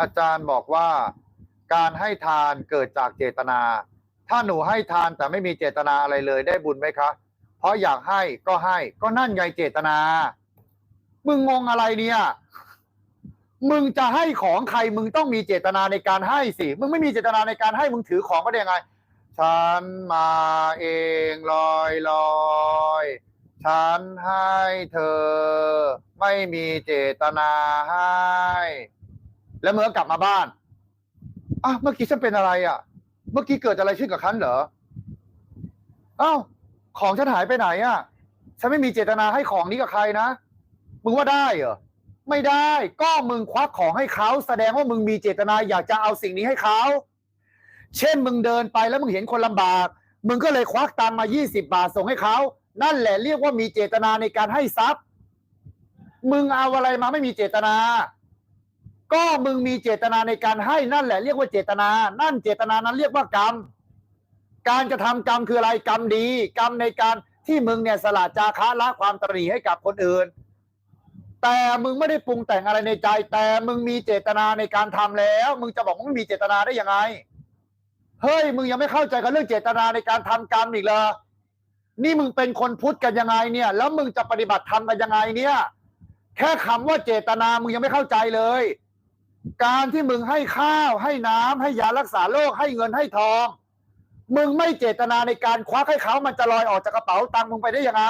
อาจารย์บอกว่าการให้ทานเกิดจากเจตนา ถ้าหนูให้ทานแต่ไม่มีเจตนาอะไรเลยได้บุญไหมคะ เพราะอยากให้ก็ให้ ก็นั่นไงเจตนา มึงงงอะไรเนี่ย มึงจะให้ของใครมึงต้องมีเจตนาในการให้สิ มึงไม่มีเจตนาในการให้มึงถือของก็ได้ยังไง ฉันมาเองลอยลอยฉันให้เธอ ไม่มีเจตนาให้ แล้วเมื่อกลับมาบ้านอะเมื่อกี้ฉันเป็นอะไรอะ เมื่อกี้เกิดอะไรขึ้นกับฉันเหรอเอ้าของฉันหายไปไหนอะ ฉันไม่มีเจตนาให้ของนี้กับใครนะ มึงว่าได้เหรอ ไม่ได้ ก็มึงควักของให้เขาแสดงว่ามึงมีเจตนาอยากจะเอาสิ่งนี้ให้เขา เช่นมึงเดินไปแล้วมึงเห็นคนลำบาก มึงก็เลยควักตังมา 20 บาทส่งให้เขา นั่นแหละเรียกว่ามีเจตนาในการให้ทรัพย์ มึงเอาอะไรมาไม่มีเจตนา ก็มึงมีเจตนาในการให้นั่นแหละเรียกว่าเจตนา นั่นเจตนานั้นเรียกว่ากรรม การกระทำกรรมคืออะไรกรรมดี กรรมในการที่มึงเนี่ยสละจาคะละความตรีให้กับคนอื่น แต่มึงไม่ได้ปรุงแต่งอะไรในใจ แต่มึงมีเจตนาในการทำแล้ว มึงจะบอกมึงมีเจตนาได้ยังไงเฮ้ยมึงยังไม่เข้าใจกับเรื่องเจตนาในการทำกรรมอีกเหรอนี่มึงเป็นคนพุทธกันยังไงเนี่ย แล้วมึงจะปฏิบัติธรรมกันยังไงเนี่ย แค่คำว่าเจตนามึงยังไม่เข้าใจเลย การที่มึงให้ข้าวให้น้ำให้ยารักษาโรคให้เงินให้ทอง มึงไม่เจตนาในการควักให้เขามันจะลอยออกจากกระเป๋าตังค์มึงไปได้ยังไง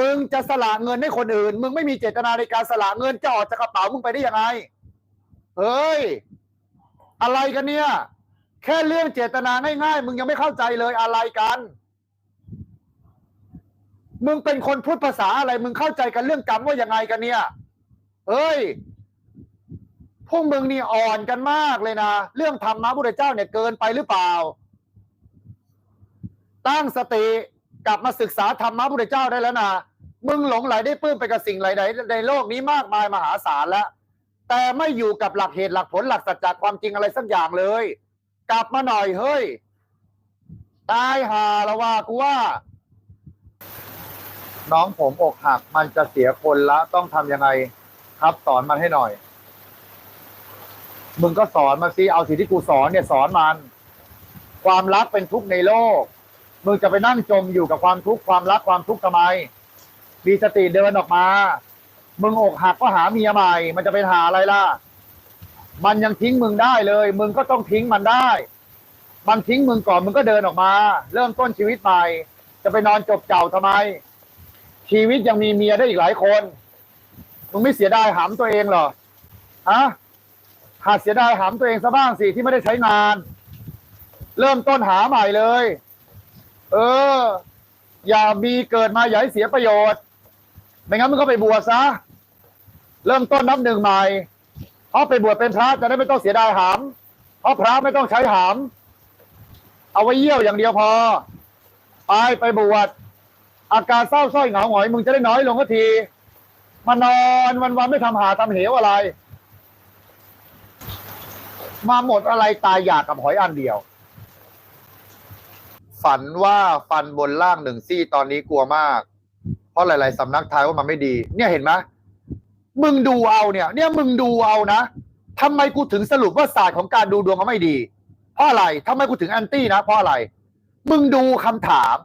มึงจะสละเงินให้คนอื่น มึงไม่มีเจตนาในการสละเงินจะออกจากกระเป๋ามึงไปได้ยังไงเฮ้ยอะไรกันเนี่ย แค่เรื่องเจตนาง่ายๆมึงยังไม่เข้าใจเลยอะไรกัน มึงเป็นคนพูดภาษาอะไร มึงเข้าใจกันเรื่องกรรมว่ายังไงกันเนี่ยเฮ้ย พวกมึงนี่อ่อนกันมากเลยนะ เรื่องธรรมะพุทธเจ้าเนี่ยเกินไปหรือเปล่า ตั้งสติกลับมาศึกษาธรรมะพุทธเจ้าได้แล้วนะมึงหลงไหลได้ปื้มไปกับสิ่งไหลใดในโลกนี้มากมายมหาศาลแล้ว แต่ไม่อยู่กับหลักเหตุหลักผลหลักสัจจะความจริงอะไรสักอย่างเลย กลับมาหน่อยเฮ้ย ตายหาล้วว่ากูว่า น้องผมอกหักมันจะเสียคนละต้องทำยังไง ครับสอนมันให้หน่อย มึงก็สอนมาสิเอาสิ่งที่กูสอนเนี่ยสอนมัน ความรักเป็นทุกข์ในโลก มึงจะไปนั่งจมอยู่กับความทุกข์ความรักความทุกข์ทำไม มีสติเดินออกมา มึงอกหักก็หาเมียใหม่ มันจะไปหาอะไรล่ะ มันยังทิ้งมึงได้เลย มึงก็ต้องทิ้งมันได้ มันทิ้งมึงก่อนมึงก็เดินออกมา เริ่มต้นชีวิตใหม่ จะไปนอนจบเจ้าทำไม ชีวิตยังมีเมียได้อีกหลายคน มึงไม่เสียดายหามตัวเองเหรอฮะ หาดเสียดายหามตัวเองซะบ้างสิที่ไม่ได้ใช้งาน เริ่มต้นหาใหม่เลย เออ อย่ามีเกิดมาอย่าให้เสียประโยชน์ ไม่งั้นมึงก็ไปบวชซะ เริ่มต้นนับหนึ่งใหม่เพราะไปบวชเป็นพระจะได้ไม่ต้องเสียดายหามเพราะพระไม่ต้องใช้หาม เอาไว้เยี่ยวอย่างเดียวพอ ไปไปบวชอาการเศร้าส้อยเหงาหงอยมึงจะได้น้อยลงก็ทีมานอนวันวันไม่ทำหาทำเหวอะไร มาหมดอะไรตายอยากกับหอยอันเดียว ฝันว่าฟันบนล่างหนึ่งซี่ตอนนี้กลัวมาก เพราะหลาย ๆ สำนักทายว่ามันไม่ดี เนี่ยเห็นไหมมึงดูเอาเนี่ย เนี่ยมึงดูเอานะทำไมกูถึงสรุปว่าศาสตร์ของการดูดวงมันไม่ดี เพราะอะไรทำไมกูถึงแอนตี้นะเพราะอะไร มึงดูคำถาม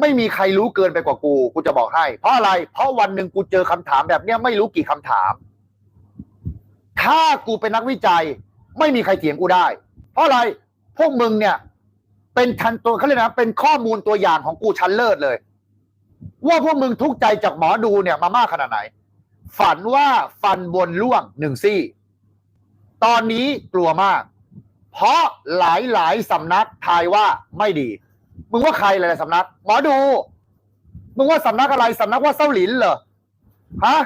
ไม่มีใครรู้เกินไปกว่ากูกูจะบอกให้ เพราะอะไร เพราะวันหนึ่งกูเจอคำถามแบบเนี้ยไม่รู้กี่คำถาม ถ้ากูเป็นนักวิจัย ไม่มีใครเถียงกูได้ เพราะอะไรพวกมึงเนี่ย เป็นทันตัวเขาเรียกนะเป็นข้อมูลตัวอย่างของกูชั้นเลิศเลย ว่าพวกมึงทุกใจจากหมอดูเนี่ยมามากขนาดไหน ฝันว่าฟันบนล่วงหนึ่งซี่ ตอนนี้กลัวมาก เพราะหลายหลายสำนักทายว่าไม่ดี มึงว่าใครหลายๆสำนัก หมอดู มึงว่าสำนักอะไรสำนักว่าเส้าหลินเหรอฮะ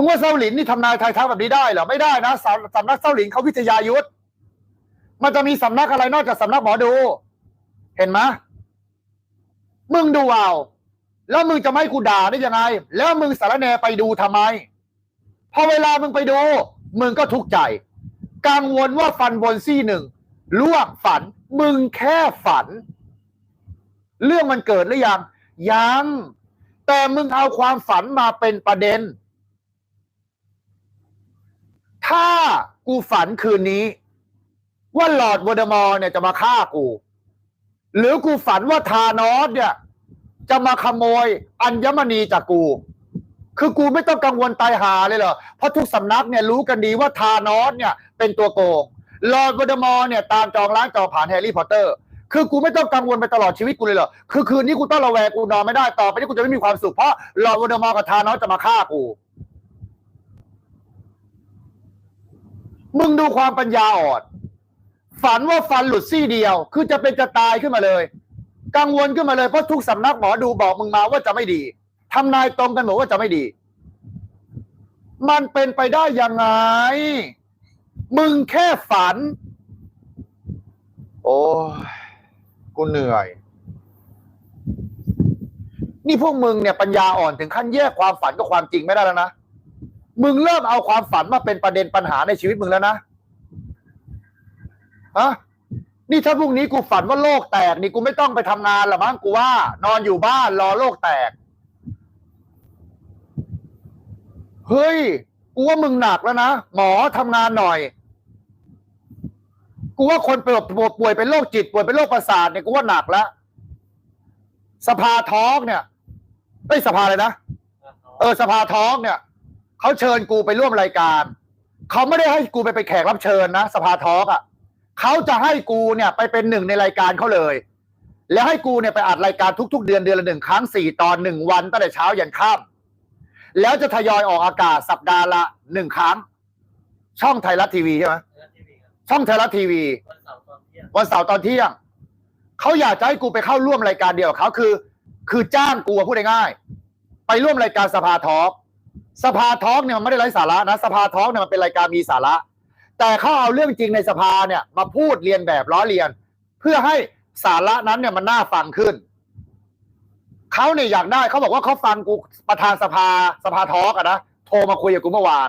มึงว่าเส้าหลินนี่ทำนายทายทักแบบนี้ได้เหรอไม่ได้นะสำสำนักเส้าหลินเขาวิทยายุทธมันจะมีสำนักอะไรนอกจากสำนักหมอดู เห็นไหมมึงดูเอาแล้วมึงจะไม่กูด่าได้ยังไง แล้วมึงสารแนไปดูทำไม พอเวลามึงไปดู มึงก็ทุกข์ใจ กังวลว่าฟันบนซี่หนึ่งล่วงฝัน มึงแค่ฝัน เรื่องมันเกิดหรือยังยังแต่มึงเอาความฝันมาเป็นประเด็น ถ้ากูฝันคืนนี้ ว่าหลอร์ดวอเดมอร์เนี่ยจะมาฆ่ากู หรือกูฝันว่าธานอสเนี่ย จะมาขโมยอัญมณีจากกู คือกูไม่ต้องกังวลตายหาเลยเหรอเพราะทุกสำนักเนี่ยรู้กันดีว่าธานอสเนี่ย เป็นตัวโกงลอร์ดวอเดมอร์เนี่ยตามจองล้างจองผ่านแฮร์รี่พอตเตอร์คือกูไม่ต้องกังวลไปตลอดชีวิตกูเลยเหรอ คือคืนนี้กูต้องระแวงกูนอนไม่ได้ ต่อไปนี้กูจะไม่มีความสุขเพราะลอร์ดวอเดอมอร์กับธานอสจะมาฆ่ากู มึงดูความปัญญาอ่อนฝันว่าฟันหลุดซี่เดียว คือจะเป็นจะตายขึ้นมาเลย กังวลขึ้นมาเลยเพราะทุกสำนักหมอดูบอกมึงมาว่าจะไม่ดีทำนายตรงกันหมดว่าจะไม่ดี มันเป็นไปได้ยังไง มึงแค่ฝัน โอ้กูเหนื่อย นี่พวกมึงเนี่ยปัญญาอ่อนถึงขั้นแยกความฝันกับความจริงไม่ได้แล้วนะ มึงเริ่มเอาความฝันมาเป็นประเด็นปัญหาในชีวิตมึงแล้วนะฮะนี่ถ้าพรุ่งนี้กูฝันว่าโลกแตก นี่กูไม่ต้องไปทำงานหรอมั้งกูว่า นอนอยู่บ้านรอโลกแตก เฮ้ย กูว่ามึงหนักแล้วนะ หมอทำงานหน่อย กูว่าคนป่วยป่วยเป็นโรคจิต ป่วยเป็นโรคประสาทเนี่ยกูว่าหนักแล้ว สภาท้องเนี่ยไม่สภาเลยนะ เออ สภาท้องเนี่ย เขาเชิญกูไปร่วมรายการ เขาไม่ได้ให้กูไปเป็นแขกรับเชิญนะ สภาทอล์กอะเขาจะให้กูเนี่ยไปเป็นหนึ่งในรายการเขาเลย แล้วให้กูเนี่ยไปอัดรายการทุก ๆ เดือนเดือนละหนึ่งครั้งสี่ตอนหนึ่งวันตั้งแต่เช้ายันค่ำแล้วจะทยอยออกอากาศสัปดาห์ละหนึ่งครั้ง ช่องไทยรัฐทีวีใช่ไหมช่องไทยรัฐทีวี วันเสาร์ตอนเที่ยงวันเสาร์ตอนเที่ยงเขาอยากจะให้กูไปเข้าร่วมรายการเดียวเขาคือ คือจ้างกูพูดง่ายๆไปร่วมรายการสภาทอล์ก สภาทอล์กเนี่ยมันไม่ได้ไร้สาระนะ สภาทอล์กเนี่ยมันเป็นรายการมีสาระ แต่เขาเอาเรื่องจริงในสภาเนี่ยมาพูดเรียนแบบล้อเลียน เพื่อให้สาระนั้นเนี่ยมันน่าฟังขึ้นเขาเนี่ยอยากได้เขาบอกว่าเขาฟังกูประธานสภาสภาทอล์กอะนะโทรมาคุยกับกูเมื่อวาน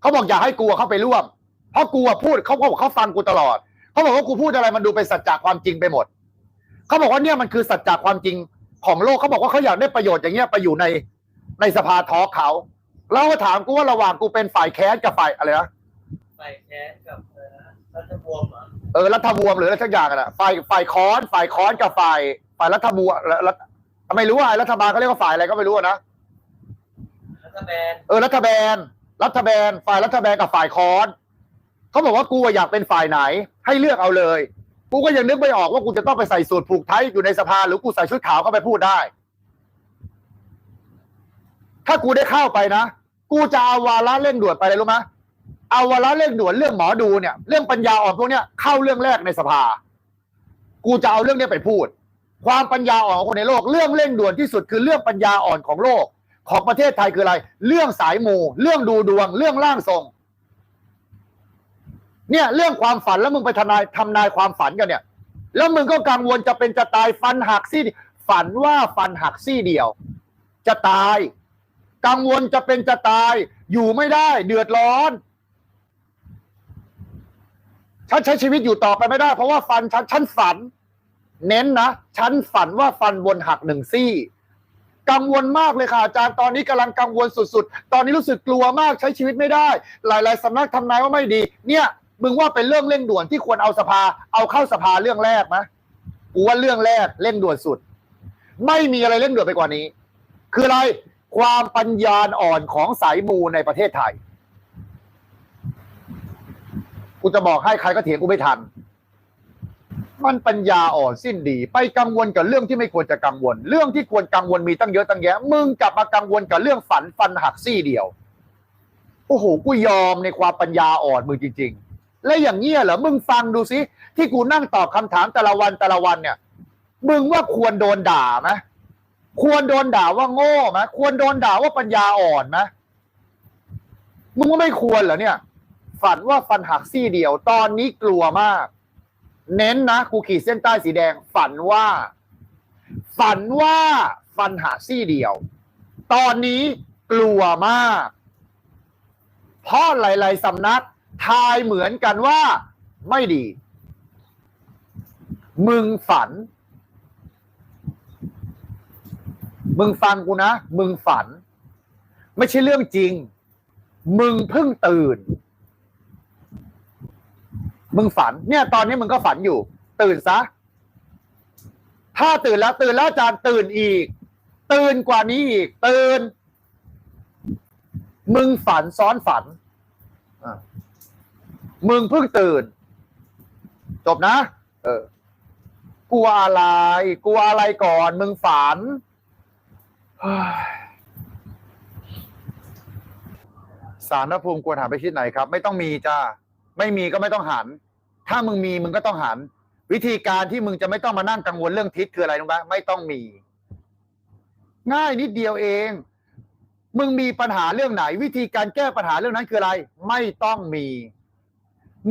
เขาบอกอยากให้กูอะเข้าไปร่วม เพราะกูอะพูดเขาบอกเขาฟังกูตลอดเขาบอกว่ากูพูดอะไรมันดูเป็นสัจจะความจริงไปหมดเขาบอกว่าเนี่ยมันคือสัจจะความจริงของโลกเขาบอกว่าเขาอยากได้ประโยชน์อย่างเงี้ยไปอยู่ใน ในสภาทอล์กเขา แล้วก็ถามกูว่าระหว่างกูเป็นฝ่ายแคสกับฝ่ายอะไรนะไปแคสกับเอ่อรัฐบวมเหรอเออรัฐบวมหรืออะไรสักอย่างอะนะฝ่ายฝ่ายค้อนฝ่ายค้อนกับฝ่ายฝ่ายรัฐบวมรัฐไม่รู้ว่าไอ้รัฐบาลเขาเรียกว่าฝ่ายอะไรก็ไม่รู้อะนะรัฐบาลเออรัฐบาลรัฐบาลฝ่ายรัฐบาลกับฝ่ายค้อนเขาบอกว่ากูอะอยากเป็นฝ่ายไหน ให้เลือกเอาเลย กูก็ยังนึกไม่ออกว่ากูจะต้องไปใส่สูตรผูกไทยอยู่ในสภาหรือกูใส่ชุดขาวเข้าไปพูดได้ ถ้ากูได้เข้าไปนะ กูจะเอาวาระเร่งด่วนไปเลยรู้ไหมเอาวาระเร่งด่วนเรื่องหมอดูเนี่ย เรื่องปัญญาอ่อนพวกเนี้ยเข้าเรื่องแรกในสภา กูจะเอาเรื่องเนี้ยไปพูด ความปัญญาอ่อนของคนในโลก เรื่องเร่งด่วนที่สุดคือเรื่องปัญญาอ่อนของโลก ของประเทศไทยคืออะไร เรื่องสายมูเรื่องดูดวง เรื่องร่างทรง เนี่ย เรื่องความฝันแล้วมึงไปทำนายทำนายความฝันกันเนี่ย แล้วมึงก็กังวลจะเป็นจะตายฟันหักซี่ฝันว่าฟันหักซี่เดียว จะตาย กังวลจะเป็นจะตาย อยู่ไม่ได้ เดือดร้อน ฉันใช้ชีวิตอยู่ต่อไปไม่ได้ เพราะว่าฟันฉันฉันฝัน เน้นนะฉันฝันว่าฟันบนหักหนึ่งซี่ กังวลมากเลยค่ะอาจารย์ตอนนี้กำลังกังวลสุดๆ ตอนนี้รู้สึกกลัวมากใช้ชีวิตไม่ได้ หลาย ๆสำนักทำนายว่าไม่ดี เนี่ยมึงว่าเป็นเรื่องเร่งด่วนที่ควรเอาสภา เอาเข้าสภาเรื่องแรกไหมกูว่าเรื่องแรกเร่งด่วนสุด ไม่มีอะไรเร่งด่วนไปกว่านี้ คืออะไร ความปัญญาอ่อนของสายมูในประเทศไทย กูจะบอกให้ใครก็เถียงกูไม่ทัน มันปัญญาอ่อนสิ้นดี ไปกังวลกับเรื่องที่ไม่ควรจะกังวล เรื่องที่ควรกังวลมีตั้งเยอะตั้งแยะ มึงกลับมากังวลกับเรื่องฝันฟันหักซี่เดียว โอ้โห กูยอมในความปัญญาอ่อนมึงจริง ๆ และอย่างเงี้ยเหรอ มึงฟังดูสิที่กูนั่งตอบคำถามแต่ละวันแต่ละวันเนี่ย มึงว่าควรโดนด่าไหม ควรโดนด่าว่าโง่ไหมควรโดนด่าว่าปัญญาอ่อนไหมมึงว่าไม่ควรเหรอเนี่ย ฝันว่าฟันหักซี่เดียว ตอนนี้กลัวมาก เน้นนะกูขีดเส้นใต้สีแดง ฝันว่า ฝันว่าฟันหักซี่เดียว ตอนนี้กลัวมาก เพราะหลายๆสำนักทายเหมือนกันว่า ไม่ดี มึงฝัน มึงฟังกูนะ มึงฝัน ไม่ใช่เรื่องจริง มึงเพิ่งตื่น มึงฝัน เนี่ย ตอนนี้มึงก็ฝันอยู่ ตื่นซะ ถ้าตื่นแล้ว ตื่นแล้วอาจารย์ตื่นอีก ตื่นกว่านี้อีก ตื่น มึงฝันซ้อนฝัน มึงเพิ่งตื่น จบนะ เออกลัวอะไร กลัวอะไรก่อน มึงฝัน สารพระภูมิควรหันไปทิศไหนครับ ไม่ต้องมีจ้าไม่มีก็ไม่ต้องหัน ถ้ามึงมีมึงก็ต้องหัน วิธีการที่มึงจะไม่ต้องมานั่งกังวลเรื่องทิศคืออะไรรู้ไหมไม่ต้องมี ง่ายนิดเดียวเอง มึงมีปัญหาเรื่องไหน วิธีการแก้ปัญหาเรื่องนั้นคืออะไร ไม่ต้องมี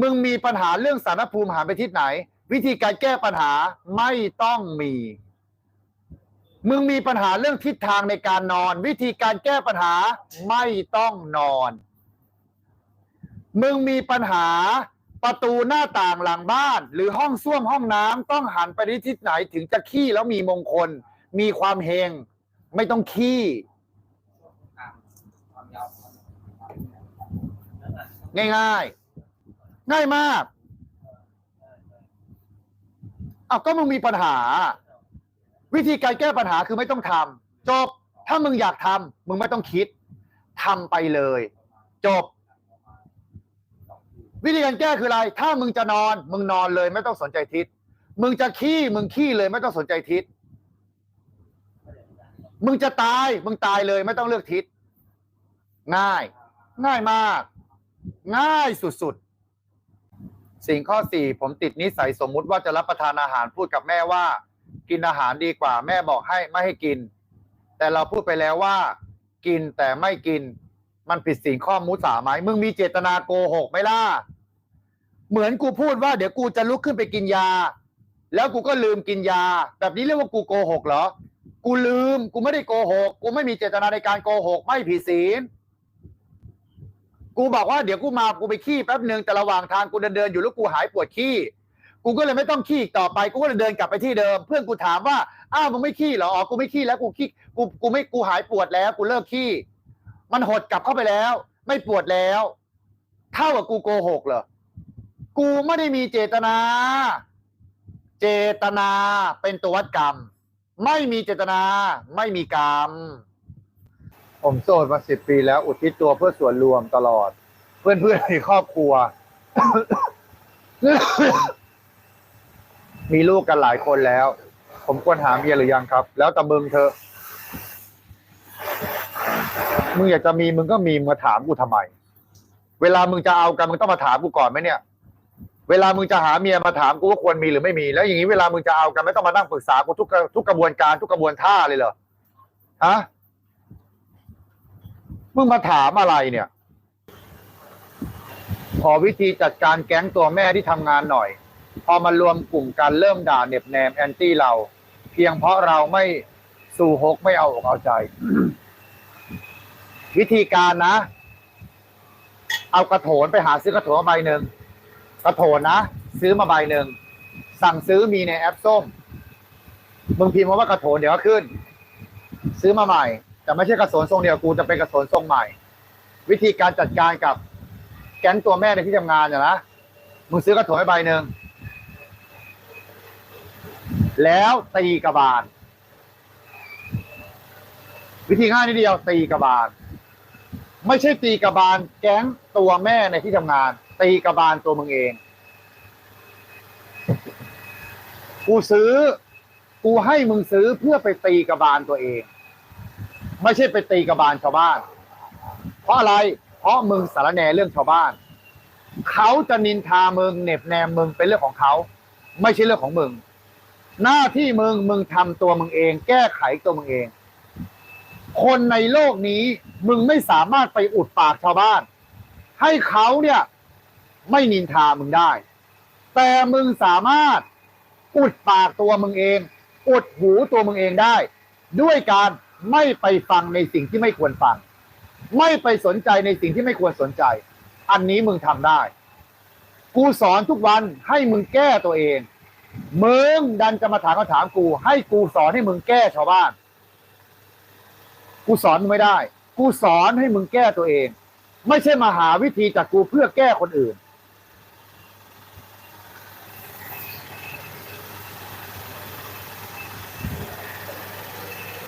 มึงมีปัญหาเรื่องสารภูมิหันไปทิศไหน วิธีการแก้ปัญหาไม่ต้องมี มึงมีปัญหาเรื่องทิศทางในการนอน วิธีการแก้ปัญหาไม่ต้องนอน มึงมีปัญหาประตูหน้าต่างหลังบ้าน หรือห้องส้วมห้องน้ำต้องหันไปในทิศไหนถึงจะขี้แล้วมีมงคล มีความเฮง ไม่ต้องขี้ง่ายๆง่ายมากอ้าวก็มึงมีปัญหา วิธีการแก้ปัญหาคือไม่ต้องทำจบถ้ามึงอยากทำมึงไม่ต้องคิดทำไปเลย จบ วิธีการแก้คืออะไร ถ้ามึงจะนอน มึงนอนเลยไม่ต้องสนใจทิศมึงจะขี้มึงขี้เลยไม่ต้องสนใจทิศมึงจะตาย มึงตายเลยไม่ต้องเลือกทิศง่าย ง่ายมาก ง่ายสุดๆ สิ่งข้อสี่ผมติดนิสัยสมมุติว่าจะรับประทานอาหารพูดกับแม่ว่า กินอาหารดีกว่า แม่บอกให้ไม่ให้กิน แต่เราพูดไปแล้วว่า กินแต่ไม่กิน มันผิดสิ่งข้อมุสาไหมมึงมีเจตนาโกหกไหมล่ะเหมือนกูพูดว่าเดี๋ยวกูจะลุกขึ้นไปกินยา แล้วกูก็ลืมกินยา แบบนี้เรียกว่ากูโกหกเหรอ กูลืม กูไม่ได้โกหก กูไม่มีเจตนาในการโกหก ไม่ผิดศีลกูบอกว่าเดี๋ยวกูมากูไปขี้แป๊บหนึ่งแต่ระหว่างทางกูเดินเดินๆอยู่แล้วกูหายปวดขี้ กูก็เลยไม่ต้องขี้อีกต่อไป กูก็เลยเดินกลับไปที่เดิม เพื่อนกูถามว่า อ้าวมึงไม่ขี้เหรอ อ๋อ กูไม่ขี้แล้ว กูขี้ กู กูไม่ กูหายปวดแล้ว กูเลิกขี้ มันหดกลับเข้าไปแล้ว ไม่ปวดแล้ว เท่ากับกูโกหกเหรอ กูไม่ได้มีเจตนา เจตนาเป็นตัววัดกรรม ไม่มีเจตนา ไม่มีกรรม ผมโสดมาสิบปีแล้ว อุทิศตัวเพื่อส่วนรวมตลอด เพื่อนเพื่อนๆในครอบครัว มีลูกกันหลายคนแล้ว ผมควรหาเมียหรือยังครับ แล้วแต่มึงเถอะมึงอยากจะมีมึงก็มีมาถามกูทำไม เวลามึงจะเอากันมึงต้องมาถามกูก่อนไหมเนี่ย เวลามึงจะหาเมียมาถามกูว่าควรมีหรือไม่มี แล้วอย่างนี้เวลามึงจะเอากันไม่ต้องมานั่งปรึกษากูทุกทุกกระบวนการทุกกระบวนท่าเลยเหรอฮะมึงมาถามอะไรเนี่ย ขอวิธีจัดการแก๊งตัวแม่ที่ทำงานหน่อย พอมารวมกลุ่มกันเริ่มด่าเหน็บแนมแอนตี้เรา เพียงเพราะเราไม่สู่ฮกไม่เอาอกเอาใจ วิธีการนะ เอากระโถนไปหาซื้อกระโถนมาใบหนึ่งกระโถนนะ ซื้อมาใบหนึ่งสั่งซื้อมีในแอปส้มมึงพิมพ์มาว่ากระโถนเดี๋ยวก็ขึ้น ซื้อมาใหม่ แต่ไม่ใช่กระโถนทรงเดียวกูจะเป็นกระโถนทรงใหม่ วิธีการจัดการกับแก๊งตัวแม่ในที่ทำงานเนี่ยนะมึงซื้อกระโถนไปใบหนึ่ง แล้วตีกระบาล วิธีง่ายนิดเดียวตีกระบาล ไม่ใช่ตีกระบาลแก๊งตัวแม่ในที่ทำงาน ตีกระบาลตัวมึงเอง กูซื้อ กูให้มึงซื้อเพื่อไปตีกระบาลตัวเอง ไม่ใช่ไปตีกระบาลชาวบ้าน เพราะอะไร เพราะมึงสารแหนเรื่องชาวบ้านเขาจะนินทามึงเหน็บแนมมึงเป็นเรื่องของเขา ไม่ใช่เรื่องของมึง หน้าที่มึงมึงทำตัวมึงเอง แก้ไขตัวมึงเอง คนในโลกนี้มึงไม่สามารถไปอุดปากชาวบ้าน ให้เขาเนี่ย ไม่นินทามึงได้ แต่มึงสามารถอุดปากตัวมึงเอง อุดหูตัวมึงเองได้ ด้วยการไม่ไปฟังในสิ่งที่ไม่ควรฟัง ไม่ไปสนใจในสิ่งที่ไม่ควรสนใจ อันนี้มึงทำได้ กูสอนทุกวันให้มึงแก้ตัวเอง มึงดันจะมาถามคำถามกู ให้กูสอนให้มึงแก้ชาวบ้าน กูสอนไม่ได้ กูสอนให้มึงแก้ตัวเอง ไม่ใช่มาหาวิธีจากกูเพื่อแก้คนอื่น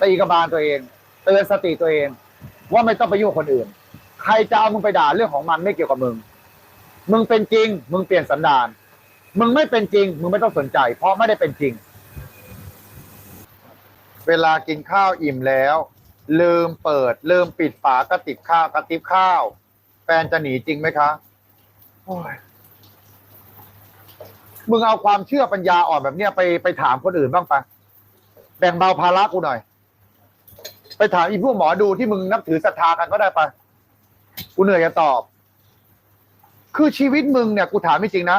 ตีกระบาลตัวเอง เตือนสติตัวเอง ว่าไม่ต้องไปยุ่งคนอื่น ใครจะเอามึงไปด่าเรื่องของมันไม่เกี่ยวกับมึง มึงเป็นจริง มึงเปลี่ยนสันดาน มึงไม่เป็นจริง มึงไม่ต้องสนใจ เพราะไม่ได้เป็นจริง เวลากินข้าวอิ่มแล้ว ลืมเปิด ลืมปิดฝากระติบข้าวกระติบข้าว แฟนจะหนีจริงไหมคะโอ้ยมึงเอาความเชื่อปัญญาอ่อนแบบเนี้ยไปไปถามคนอื่นบ้างปะแบ่งเบาภาระกูหน่อย ไปถามอีพวกหมอดูที่มึงนับถือศรัทธากันก็ได้ปะกูเหนื่อยจะตอบ คือชีวิตมึงเนี่ย กูถามจริงนะ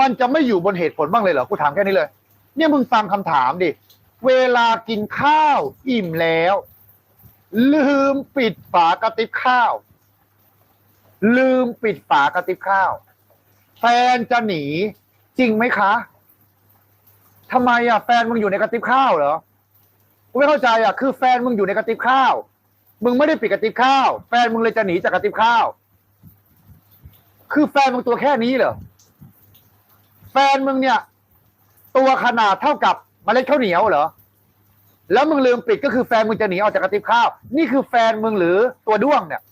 มันจะไม่อยู่บนเหตุผลบ้างเลยเหรอกูถามแค่นี้เลย เนี่ยมึงฟังคำถามดิ เวลากินข้าว อิ่มแล้ว ลืมปิดฝากระติบข้าว ลืมปิดฝากระติบข้าว แฟนจะหนี จริงไหมคะทำไมอะแฟนมึงอยู่ในกระติบข้าวเหรอกูไม่เข้าใจอะคือแฟนมึงอยู่ในกระติบข้าว มึงไม่ได้ปิดกระติบข้าว แฟนมึงเลยจะหนีจากกระติบข้าว คือแฟนมึงตัวแค่นี้เหรอ แฟนมึงเนี่ย ตัวขนาดเท่ากับเมล็ดข้าวเหนียวเหรอ แล้วมึงลืมปิดก็คือแฟนมึงจะหนีออกจากกระติบข้าว นี่คือแฟนมึงหรือตัวด้วงเนี่ย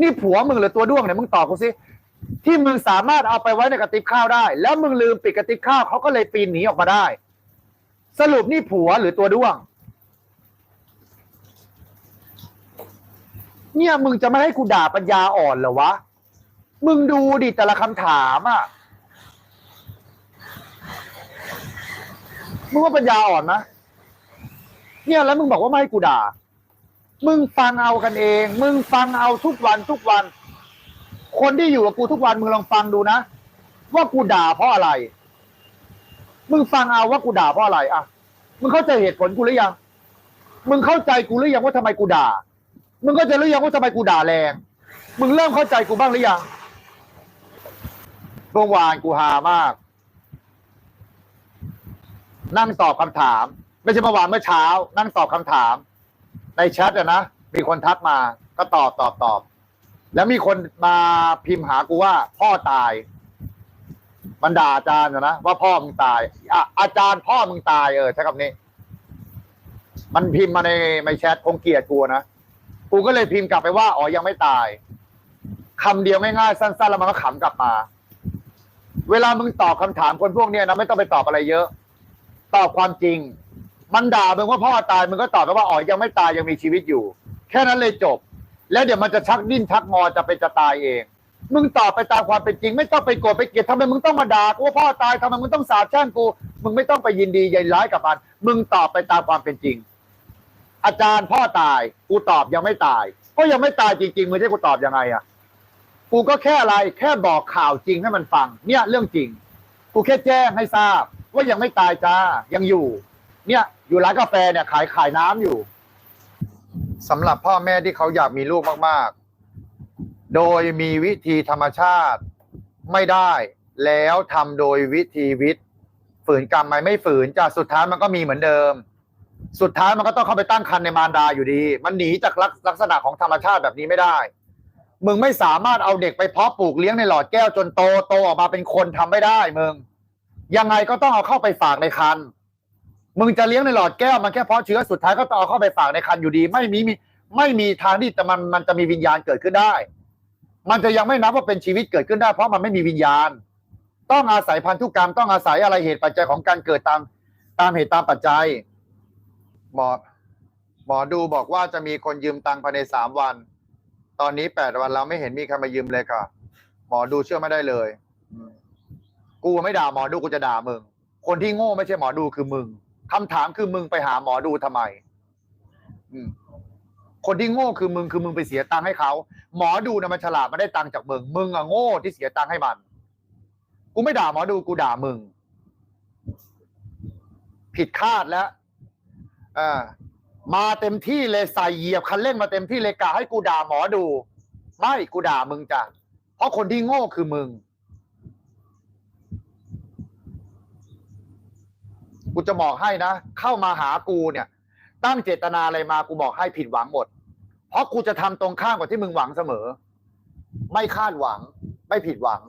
นี่ผัวมึงหรือตัวด้วงเนี่ยมึงตอบกูสิที่มึงสามารถเอาไปไว้ในกระติบข้าวได้ แล้วมึงลืมปิดกระติบข้าวเขาก็เลยปีนหนีออกมาได้ สรุปนี่ผัวหรือตัวด้วง เนี่ยมึงจะไม่ให้กูด่าปัญญาอ่อนเหรอวะ มึงดูดิแต่ละคำถามอะ มึงว่าปัญญาอ่อนไหมเนี่ยแล้วมึงบอกว่าไม่ให้กูด่า มึงฟังเอากันเอง มึงฟังเอาทุกวันทุกวัน คนที่อยู่กับกูทุกวันมึงลองฟังดูนะว่ากูด่าเพราะอะไร มึงฟังเอาว่ากูด่าเพราะอะไรอะ มึงเข้าใจเหตุผลกูหรือยัง มึงเข้าใจกูหรือยังว่าทำไมกูด่า มึงก็จะหรือยังว่าทำไมกูด่าแรง มึงเริ่มเข้าใจกูบ้างหรือยังเมื่อวานกูฮามาก นั่งตอบคำถาม ไม่ใช่เมื่อวานเมื่อเช้า นั่งตอบคำถาม ในแชทอะนะมีคนทักมาก็ตอบตอบตอบ แล้วมีคนมาพิมพ์หากูว่า พ่อตายมันด่าอาจารย์นะ ว่าพ่อมึงตายออาจารย์พ่อมึงตายเออใช้คำนี้ มันพิมพ์มาในในแชทคงเกลียดกูนะกูก็เลยพิมพ์กลับไปว่าอ๋อยังไม่ตายคำเดียวง่ายๆสั้นๆแล้วมันก็ขำกลับมา เวลามึงตอบคำถามคนพวกเนี้ยนะไม่ต้องไปตอบอะไรเยอะ ตอบความจริง มันด่ามึงว่าพ่อตายมึงก็ตอบไปว่าอ๋อยังไม่ตายยังมีชีวิตอยู่ แค่นั้นเลยจบ แล้วเดี๋ยวมันจะชักดิ้นชักงอจะเป็นจะตายเอง มึงตอบไปตามความเป็นจริง ไม่ต้องไปโกรธไปเกลียดทำไมมึงต้องมาด่ากูว่าพ่อตายทำไมมึงต้องสาบแช่งกู มึงไม่ต้องไปยินดียินร้ายกับมันมึงตอบไปตามความเป็นจริง อาจารย์พ่อตายกูตอบยังไม่ตาย ก็ยังไม่ตายจริงๆมึงจะให้กูตอบยังไงอะกูก็แค่อะไรแค่บอกข่าวจริงให้มันฟัง เนี่ยเรื่องจริง กูแค่แจ้งให้ทราบ ว่ายังไม่ตายจ้ายังอยู่ เนี่ย อยู่ร้านกาแฟเนี่ยขายขายน้ำอยู่ สำหรับพ่อแม่ที่เขาอยากมีลูกมาก ๆ โดยมีวิธีธรรมชาติไม่ได้ แล้วทำโดยวิธีวิทย์ ฝืนกรรมไหมไม่ฝืนจ้ะสุดท้ายมันก็มีเหมือนเดิม สุดท้ายมันก็ต้องเข้าไปตั้งคันในมารดาอยู่ดี มันหนีจากลักลักษณะของธรรมชาติแบบนี้ไม่ได้ มึงไม่สามารถเอาเด็กไปเพาะปลูกเลี้ยงในหลอดแก้วจนโตโตออกมาเป็นคนทำไม่ได้มึง ยังไงก็ต้องเอาเข้าไปฝากในคันมึงจะเลี้ยงในหลอดแก้วมันแค่เพาะเชื้อสุดท้ายก็ต้องเอาเข้าไปฝากในคันอยู่ดี ไม่มีมีไม่มีทางที่จะมันมันจะมีวิญญาณเกิดขึ้นได้ มันจะยังไม่นับว่าเป็นชีวิตเกิดขึ้นได้ เพราะมันไม่มีวิญญาณ ต้องอาศัยพันธุกรรมต้องอาศัยอะไรเหตุปัจจัยของการเกิดตามตามเหตุตามปัจจัยหมอหมอดูบอกว่าจะมีคนยืมตังค์ภายในสามวัน ตอนนี้แปดวันแล้วไม่เห็นมีใครมายืมเลยค่ะ หมอดูเชื่อไม่ได้เลย อืม กูไม่ด่าหมอดูกูจะด่ามึง คนที่โง่ไม่ใช่หมอดูคือมึงคำถามคือมึงไปหาหมอดูทำไม อืมคนที่โง่คือมึงคือมึงไปเสียตังค์ให้เขา หมอดูนะมันฉลาดมาได้ตังค์จากมึง มึงอะโง่ที่เสียตังค์ให้มัน กูไม่ด่าหมอดูกูด่ามึง ผิดคาดแล้วอ่ามาเต็มที่เลยใส่เหยียบคันเร่งมาเต็มที่เลยกะให้กูด่าหมอดู ไม่กูด่ามึงจ้ะเพราะคนที่โง่คือมึง กูจะบอกให้นะ เข้ามาหากูเนี่ย ตั้งเจตนาอะไรมากูบอกให้ผิดหวังหมด เพราะกูจะทำตรงข้ามกับที่มึงหวังเสมอ ไม่คาดหวัง ไม่ผิดหวัง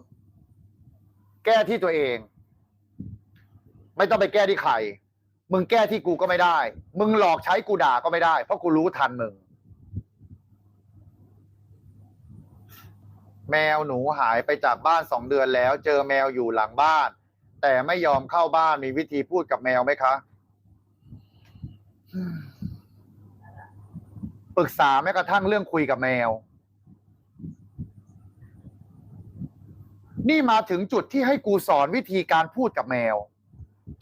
แก้ที่ตัวเอง ไม่ต้องไปแก้ที่ใครมึงแก้ที่กูก็ไม่ได้ มึงหลอกใช้กูด่าก็ไม่ได้ เพราะกูรู้ทันมึง แมวหนูหายไปจากบ้านสองเดือนแล้ว เจอแมวอยู่หลังบ้าน แต่ไม่ยอมเข้าบ้านมีวิธีพูดกับแมวไหมคะปรึกษาแม้กระทั่งเรื่องคุยกับแมว นี่มาถึงจุดที่ให้กูสอนวิธีการพูดกับแมว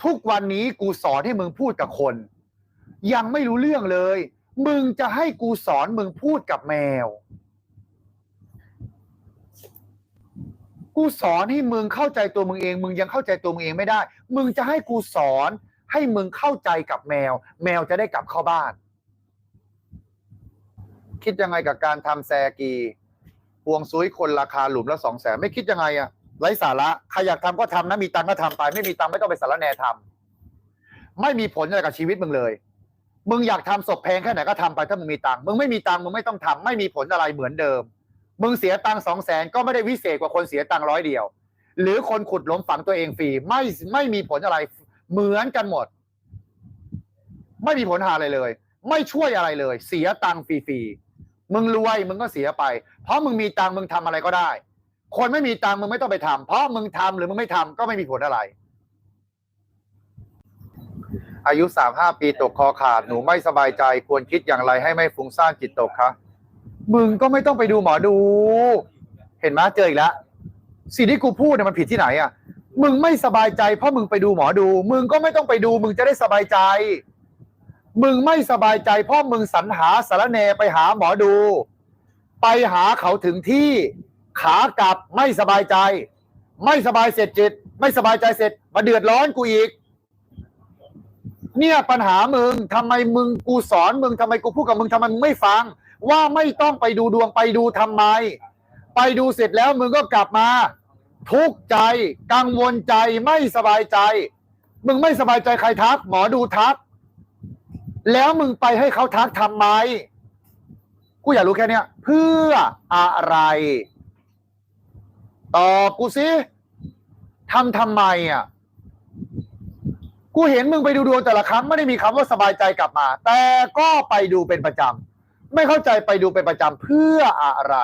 ทุกวันนี้กูสอนให้มึงพูดกับคน ยังไม่รู้เรื่องเลย มึงจะให้กูสอนมึงพูดกับแมว กูสอนให้มึงเข้าใจตัวมึงเอง มึงยังเข้าใจตัวมึงเองไม่ได้ มึงจะให้กูสอนให้มึงเข้าใจกับแมว แมวจะได้กลับเข้าบ้าน คิดยังไงกับการทำแซกีพวงซุยคนราคาหลุมละสองแสนไม่คิดยังไงอะไร้สาระใครอยากทำก็ทำนะมีตังก็ทำไป ไม่มีตังไม่ต้องไปสารแนทำไม่มีผลอะไรกับชีวิตมึงเลย มึงอยากทำศพแพงแค่ไหนก็ทำไปถ้ามึงมีตังมึงไม่มีตังมึงไม่ต้องทำไม่มีผลอะไรเหมือนเดิม มึงเสียตังค์สองแสนก็ไม่ได้วิเศษกว่าคนเสียตังค์ร้อยเดียว หรือคนขุดหล้มฝังตัวเองฟรีไม่ไม่มีผลอะไรเหมือนกันหมด ไม่มีผลหาอะไรเลย ไม่ช่วยอะไรเลย เสียตังค์ฟรีๆมึงรวยมึงก็เสียไป เพราะมึงมีตังค์มึงทำอะไรก็ได้ คนไม่มีตังค์มึงไม่ต้องไปทำเพราะมึงทำหรือมึงไม่ทำก็ไม่มีผลอะไร อายุสามห้าปีตกคอขาดหนูไม่สบายใจ ควรคิดอย่างไรให้ไม่ฟุ้งซ่านจิตตกคะ มึงก็ไม่ต้องไปดูหมอดู เห็นไหมเจออีกแล้วสิ่งที่กูพูดเนี่ยมันผิดที่ไหนอะ มึงไม่สบายใจเพราะมึงไปดูหมอดู มึงก็ไม่ต้องไปดู มึงจะได้สบายใจ มึงไม่สบายใจเพราะมึงสรรหาสารแหนไปหาหมอดู ไปหาเขาถึงที่ขากลับไม่สบายใจ ไม่สบายเสร็จจิต ไม่สบายใจเสร็จ มาเดือดร้อนกูอีก เนี่ยปัญหามึงทำไมมึงกูสอนมึงทำไมกูพูดกับมึงทำไมมึงไม่ฟัง ว่าไม่ต้องไปดูดวงไปดูทำไม ไปดูเสร็จแล้วมึงก็กลับมา ทุกข์ใจ กังวลใจไม่สบายใจ มึงไม่สบายใจใครทัก หมอดูทัก แล้วมึงไปให้เขาทักทำไม กูอยากรู้แค่เนี้ยเพื่ออะไรตอบกูสิทำทำไมอะ กูเห็นมึงไปดูดวงแต่ละครั้งไม่ได้มีคำว่าสบายใจกลับมา แต่ก็ไปดูเป็นประจำ ไม่เข้าใจไปดูเป็นประจำเพื่ออะไร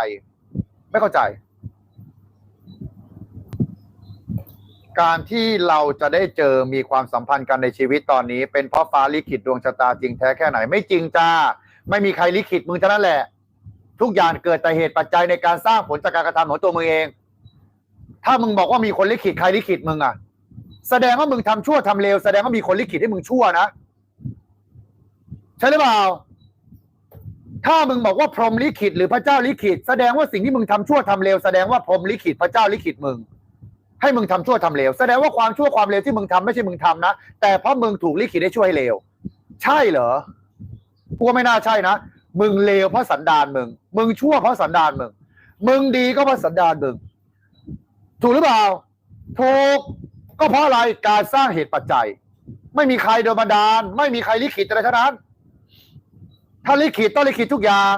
ไม่เข้าใจ การที่เราจะได้เจอมีความสัมพันธ์กันในชีวิตตอนนี้ เป็นเพราะฟ้าลิขิตดวงชะตาจริงแท้แค่ไหน ไม่จริงจ้า ไม่มีใครลิขิตมึงเท่านั้นแหละ ทุกอย่างเกิดแต่เหตุปัจจัยในการสร้างผลจากการกระทำของตัวมึงเอง ถ้ามึงบอกว่ามีคนลิขิตใครลิขิตมึงอะแสดงว่ามึงทำชั่วทำเลวแสดงว่ามีคนลิขิตให้มึงชั่วนะ ใช่หรือเปล่า ถ้ามึงบอกว่าพรหมลิขิตหรือพระเจ้าลิขิต แสดงว่าสิ่งที่มึงทำชั่วทำเลวแสดงว่าพรหมลิขิตพระเจ้าลิขิตมึง ให้มึงทำชั่วทำเลวแสดงว่าความชั่วความเลวที่มึงทำไม่ใช่มึงทำนะแต่เพราะมึงถูกลิขิตให้ช่วยให้เลวใช่เหรอกูว่าไม่น่าใช่นะมึงเลวเพราะสันดานมึง มึงชั่วเพราะสันดานมึง มึงดีก็เพราะสันดานมึง ถูกหรือเปล่าถูกก็เพราะอะไรการสร้างเหตุปัจจัย ไม่มีใครโดนบันดาล ไม่มีใครลิขิตอะไรทั้งนั้น ถ้าลิขิตต้องลิขิตทุกอย่าง